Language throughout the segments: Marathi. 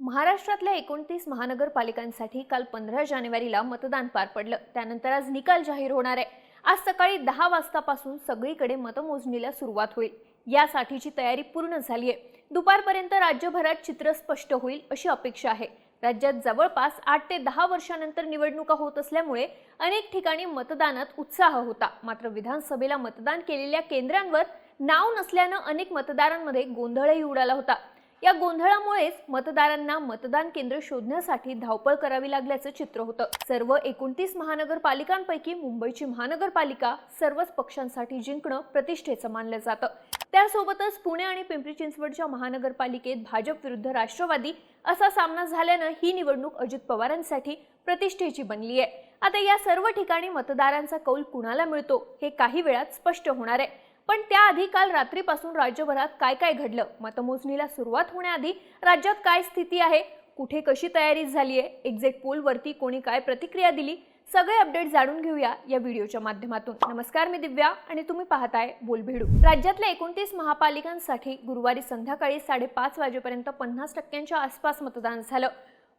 महाराष्ट्रातल्या एकोणतीस महानगरपालिकांसाठी काल पंधरा जानेवारीला मतदान पार पडलं. त्यानंतर आज निकाल जाहीर होणार आहे. आज सकाळी दहा वाजतापासून सगळीकडे मतमोजणीला सुरुवात होईल. यासाठीची तयारी पूर्ण झाली आहे दुपारपर्यंत राज्यभरात चित्र स्पष्ट होईल अशी अपेक्षा आहे. राज्यात जवळपास आठ ते दहा वर्षानंतर निवडणुका होत असल्यामुळे अनेक ठिकाणी मतदानात उत्साह होता. मात्र विधानसभेला मतदान केलेल्या केंद्रांवर नाव नसल्यानं अनेक मतदारांमध्ये गोंधळही उडाला होता. या गोंधळामुळेच मतदारांना मतदान केंद्र शोधण्यासाठी धावपळ करावी लागल्याचं चित्र होतं. सर्व एकोणतीस महानगरपालिकांपैकी मुंबईची महानगरपालिका सर्वच पक्षांसाठी जिंकणं प्रतिष्ठेचं मानलं जातं. त्यासोबतच पुणे आणि पिंपरी चिंचवडच्या महानगरपालिकेत भाजप विरुद्ध राष्ट्रवादी असा सामना झाल्यानं ही निवडणूक अजित पवारांसाठी प्रतिष्ठेची बनली आहे. आता या सर्व ठिकाणी मतदारांचा कौल कुणाला मिळतो हे काही वेळात स्पष्ट होणार आहे. पण त्याआधी काल रात्रीपासून राज्यभरात काय काय घडलं? मतमोजणीला सुरुवात होण्याआधी राज्यात काय स्थिती आहे? कुठे कशी तयारी झाली आहे एक्झिट पोलवरती कोणी काय प्रतिक्रिया दिली? सगळे अपडेट जाणून घेऊया या व्हिडिओच्या माध्यमातून. नमस्कार मी दिव्या आणि तुम्ही पाहताय बोलभेडू. राज्यातल्या एकोणतीस महापालिकांसाठी गुरुवारी संध्याकाळी साडेपाच वाजेपर्यंत पन्नास टक्क्यांच्या आसपास मतदान झालं.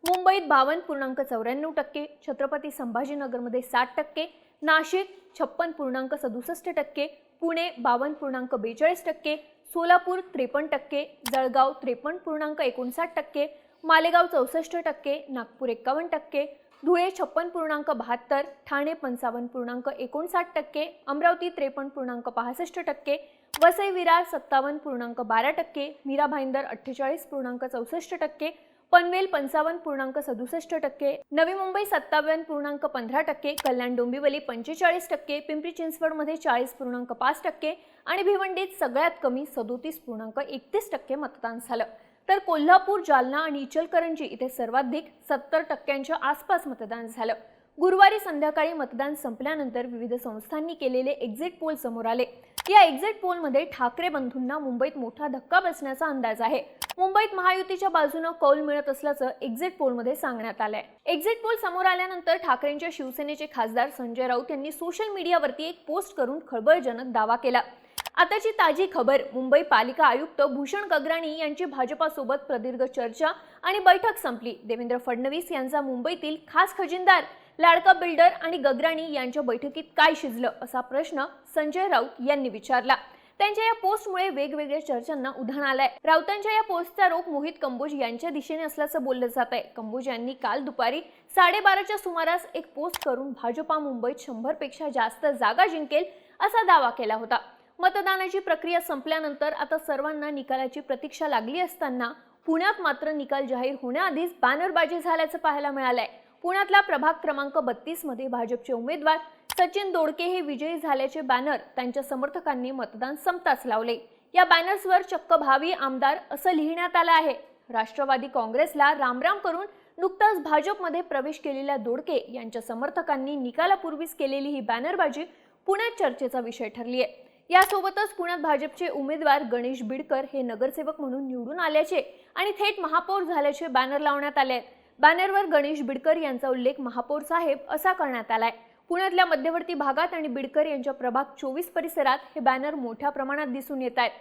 मुंबईत बावन्न पूर्णांक चौऱ्याण्णव टक्के छत्रपती संभाजीनगरमध्ये साठ टक्के नाशिक छप्पन पूर्णांक सदुसष्ट टक्के पुणे बावन्न पूर्णांक बेचाळीस टक्के सोलापूर त्रेपन्न टक्के जळगाव त्रेपन्न पूर्णांक एकोणसाठ टक्के मालेगाव चौसष्ट टक्के नागपूर एकावन्न टक्के धुळे छप्पन पूर्णांक बहात्तर ठाणे पंचावन्न पूर्णांक एकोणसाठ टक्के अमरावती त्रेपन्न पूर्णांक पासष्ट टक्के वसई विरार सत्तावन्न पूर्णांक बारा टक्के मीरा भाईंदर अठ्ठेचाळीस पूर्णांक चौसष्ट टक्के पनवेल पंचावन्न पूर्णांक सदुसष्ट टक्के नवी मुंबई सत्तावन्न पूर्णांक पंधरा टक्के कल्याण डोंबिवली पंचेचाळीस टक्के पिंपरी चिंचवडमध्ये चाळीस पूर्णांक पाच टक्के आणि भिवंडीत सगळ्यात कमी सदोतीस पूर्णांक एकतीस टक्के मतदान झालं. तर कोल्हापूर जालना आणि इचलकरंजी इथे सर्वाधिक सत्तर टक्क्यांच्या आसपास मतदान झालं. गुरुवारी संध्याकाळी मतदान संपल्यानंतर विविध संस्थांनी केलेले एक्झिट पोल समोर आले. या एक्झिट पोलमध्ये ठाकरे बंधूंना मुंबईत मोठा धक्का बसण्याचा अंदाज आहे. मुंबईत महायुतीच्या बाजूनं कौल मिळत असल्याचं एक्झिट पोलमध्ये सांगण्यात आलंय. एक्झिट पोल समोर आल्यानंतर ठाकरेंच्या शिवसेनेचे खासदार संजय राऊत यांनी सोशल मीडियावरती एक पोस्ट करून खळबळजनक दावा केला. आताची ताजी खबर मुंबई पालिका आयुक्त भूषण गगराणी यांची भाजपासोबत प्रदीर्घ चर्चा आणि बैठक संपली. देवेंद्र फडणवीस यांचा मुंबईतील खास खजिनदार लाडका बिल्डर आणि गगराणी यांच्या बैठकीत काय शिजलं असा प्रश्न संजय राऊत यांनी विचारला. त्यांच्या या पोस्टमुळे वेगवेगळ्या चर्चांना उधाण आलंय. राऊतांच्या या पोस्टचा रोख मोहित कंबोज यांच्या दिशेने असल्याचं बोललं जात आहे. कंबोज यांनी काल दुपारी साडेबाराच्या सुमारास एक पोस्ट करून भाजपा मुंबईत शंभरपेक्षा जास्त जागा जिंकेल असा दावा केला होता. मतदानाची प्रक्रिया संपल्यानंतर आता सर्वांना निकालाची प्रतीक्षा लागली असताना पुण्यात मात्र निकाल जाहीर होण्याआधीच बॅनरबाजी झाल्याचं पाहायला मिळालंय. पुण्यातला प्रभाग क्रमांक बत्तीसमध्ये भाजपचे उमेदवार सचिन दोडके हे विजयी झाल्याचे बॅनर त्यांच्या समर्थकांनी मतदान संपताच लावले. या बॅनर्सवर चक्क भावी आमदार असं लिहिण्यात आलं आहे. राष्ट्रवादी काँग्रेसला रामराम करून नुकताच भाजपमध्ये प्रवेश केलेल्या दोडके यांच्या समर्थकांनी निकालापूर्वीच केलेली ही बॅनरबाजी पुण्यात चर्चेचा विषय ठरली आहे यासोबतच पुण्यात भाजपचे उमेदवार गणेश बिडकर हे नगरसेवक म्हणून निवडून आल्याचे आणि थेट महापौर झाल्याचे बॅनर लावण्यात आले आहेत. बॅनरवर गणेश बिडकर यांचा उल्लेख महापौर साहेब असा करण्यात आलाय. पुण्यातल्या मध्यवर्ती भागात आणि बिडकर यांच्या प्रभाग चोवीस परिसरात हे बॅनर मोठ्या प्रमाणात दिसून येत आहेत.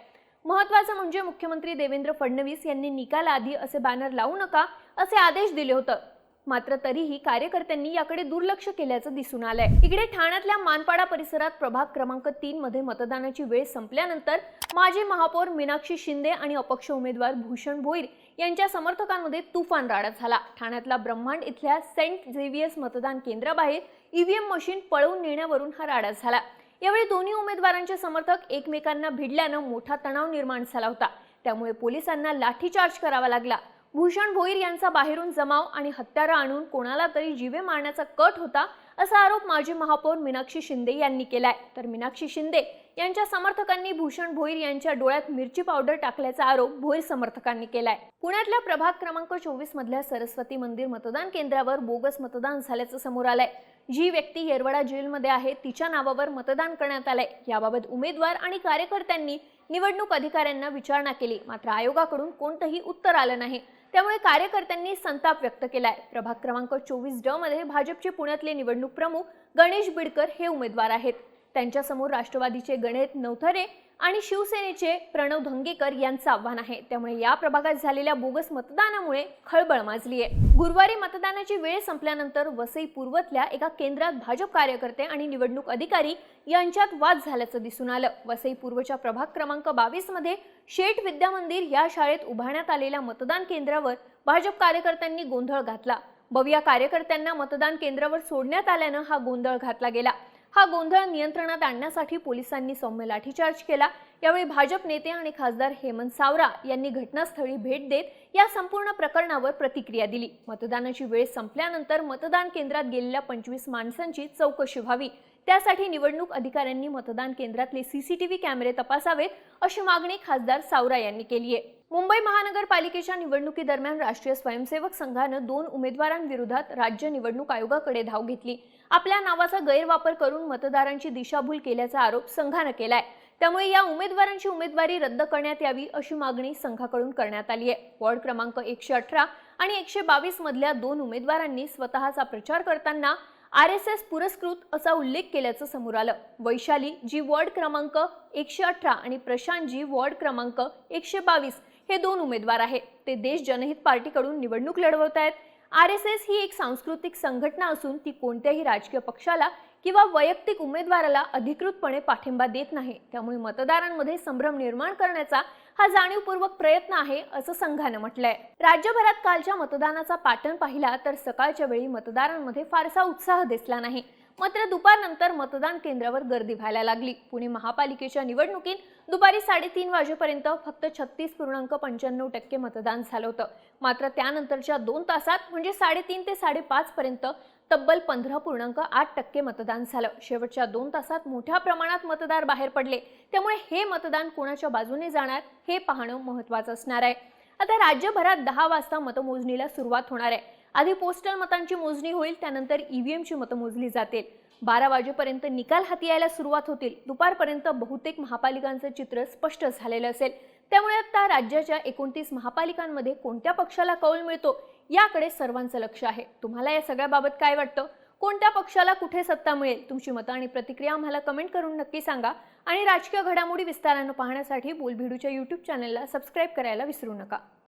महत्वाचं म्हणजे मुख्यमंत्री देवेंद्र फडणवीस यांनी निकालाआधी असे बॅनर लावू नका असे आदेश दिले होतं. मात्र तरीही कार्यकर्त्यांनी याकडे दुर्लक्ष केल्याचं दिसून आलंय. इकडे ठाण्यातल्या मानपाडा परिसरात प्रभाग क्रमांक तीन मध्ये मतदानाची वेळ संपल्यानंतर माजी महापौर मीनाक्षी शिंदे आणि अपक्ष उमेदवार भूषण भोईर यांच्या समर्थकांमध्ये तुफान राडा झाला. ठाण्यातला ब्रह्मांड इथल्या सेंट झेव्हियर्स मतदान केंद्राबाहेर ईव्हीएम मशीन पळवून नेण्यावरून हा राडा झाला. यावेळी दोन्ही उमेदवारांचे समर्थक एकमेकांना भिडल्यानं मोठा तणाव निर्माण झाला होता. त्यामुळे पोलिसांना लाठीचार्ज करावा लागला. भूषण भोईर यांचा बाहेरून जमाव आणि हत्यारं आणून कोणाला तरी जीवे मारण्याचा कट होता असा आरोप माजी महापौर मीनाक्षी शिंदे यांनी केलाय. तर मीनाक्षी शिंदे यांच्या समर्थकांनी भूषण भोईर यांच्या डोळ्यात मिरची पावडर टाकल्याचा आरोप भोईर समर्थकांनी केलाय. पुण्यातल्या प्रभाग क्रमांक चोवीस मधल्या सरस्वती मंदिर मतदान केंद्रावर बोगस मतदान झाल्याचं समोर आलंय. जी व्यक्ती येरवडा जेलमध्ये आहे तिच्या नावावर मतदान करण्यात आलंय. याबाबत उमेदवार आणि कार्यकर्त्यांनी निवडणूक अधिकाऱ्यांना विचारणा केली मात्र आयोगाकडून कोणतंही उत्तर आलं नाही. त्यामुळे कार्यकर्त्यांनी संताप व्यक्त केलाय. प्रभाग क्रमांक चोवीस ड मध्ये भाजपचे पुण्यातले निवडणूक प्रमुख गणेश बिडकर हे उमेदवार आहेत. त्यांच्यासमोर राष्ट्रवादीचे गणेश नवथरे आणि शिवसेनेचे प्रणव धंगेकर यांचं आव्हान आहे. त्यामुळे या प्रभागात झालेल्या बोगस मतदानामुळे खळबळ माजली आहे गुरुवारी मतदानाची वेळ संपल्यानंतर वसई पूर्वतल्या एका केंद्रात भाजप कार्यकर्ते आणि निवडणूक अधिकारी यांच्यात वाद झाल्याचं दिसून आलं. वसई पूर्वच्या प्रभाग क्रमांक बावीसमध्ये शेठ विद्या मंदिर या शाळेत उभारण्यात आलेल्या मतदान केंद्रावर भाजप कार्यकर्त्यांनी गोंधळ घातला. बविया कार्यकर्त्यांना मतदान केंद्रावर सोडण्यात आल्यानं हा गोंधळ घातला गेला. हा गोंधळ नियंत्रणात आणण्यासाठी पोलिसांनी सौम्य लाठीचार्ज केला. यावेळी भाजप नेते आणि खासदार हेमंत सावरा यांनी घटनास्थळी भेट देत या संपूर्ण प्रकरणावर प्रतिक्रिया दिली. मतदानाची वेळ संपल्यानंतर मतदान केंद्रात गेलेल्या पंचवीस माणसांची चौकशी व्हावी. त्यासाठी निवडणूक अधिकाऱ्यांनी मतदान केंद्रातले सीसीटीव्ही कॅमेरे तपासावेत अशी मागणी खासदार सावरा यांनी केली आहे. मुंबई महानगरपालिकेच्या निवडणुकीदरम्यान राष्ट्रीय स्वयंसेवक संघानं दोन उमेदवारांविरोधात राज्य निवडणूक आयोगाकडे धाव घेतली. आपल्या नावाचा गैरवापर करून मतदारांची दिशाभूल केल्याचा आरोप संघानं केलाय. त्यामुळे या उमेदवारांची उमेदवारी रद्द करण्यात यावी अशी मागणी संघाकडून करण्यात आली आहे. वॉर्ड क्रमांक एकशे अठरा आणि एकशे बावीस मधल्या दोन उमेदवारांनी स्वतःचा प्रचार करताना आर एस एस पुरस्कृत असा उल्लेख केल्याचं समोर आलं. वैशाली जी वॉर्ड क्रमांक एकशे अठरा आणि प्रशांत जी वॉर्ड क्रमांक एकशे बावीस हे दोन उमेदवार आहेत. ते देश जनहित पार्टीकडून निवडणूक लढवत आहेत आर एस एस ही एक सांस्कृतिक संघटना असून ती कोणत्याही राजकीय पक्षाला किंवा वैयक्तिक उमेदवाराला अधिकृतपणे पाठिंबा देत नाही. त्यामुळे मतदारांमध्ये संभ्रम निर्माण करण्याचा हा जाणीवपूर्वक प्रयत्न आहे असं संघानं म्हटलंय. राज्यभरात कालच्या मतदानाचा पॅटर्न पाहिला तर सकाळच्या वेळी मतदारांमध्ये फारसा उत्साह दिसला नाही. मात्र दुपारनंतर मतदान केंद्रावर गर्दी व्हायला लागली. पुणे महापालिकेच्या निवडणुकीत दुपारी साडेतीन वाजेपर्यंत फक्त छत्तीस पूर्णांक पंच्याण्णव टक्के मतदान झालं होतं. मात्र त्यानंतरच्या दोन तासात म्हणजे साडेतीन ते साडेपाच पर्यंत तब्बल पंधरा पूर्णांक आठ टक्के मतदान झालं. शेवटच्या दोन तासात मोठ्या प्रमाणात मतदार बाहेर पडले. त्यामुळे हे मतदान कोणाच्या बाजूने जाणार हे पाहणं महत्त्वाचं असणार आहे. आता राज्यभरात दहा वाजता मतमोजणीला सुरुवात होणार आहे. आधी पोस्टल मतांची मोजणी होईल त्यानंतर ईव्हीएमची मतं मोजली जातील. बारा वाजेपर्यंत निकाल हाती यायला सुरुवात होतील. दुपारपर्यंत बहुतेक महापालिकांचं चित्र स्पष्ट झालेलं असेल. त्यामुळे आता राज्याच्या एकोणतीस महापालिकांमध्ये कोणत्या पक्षाला कौल मिळतो याकडे सर्वांचं लक्ष आहे. तुम्हाला या सगळ्याबाबत काय वाटतं? कोणत्या पक्षाला कुठे सत्ता मिळेल? तुमची मतं आणि प्रतिक्रिया आम्हाला कमेंट करून नक्की सांगा. आणि राजकीय घडामोडी विस्तारानं पाहण्यासाठी बोलभिडूच्या यूट्यूब चॅनलला सबस्क्राईब करायला विसरू नका.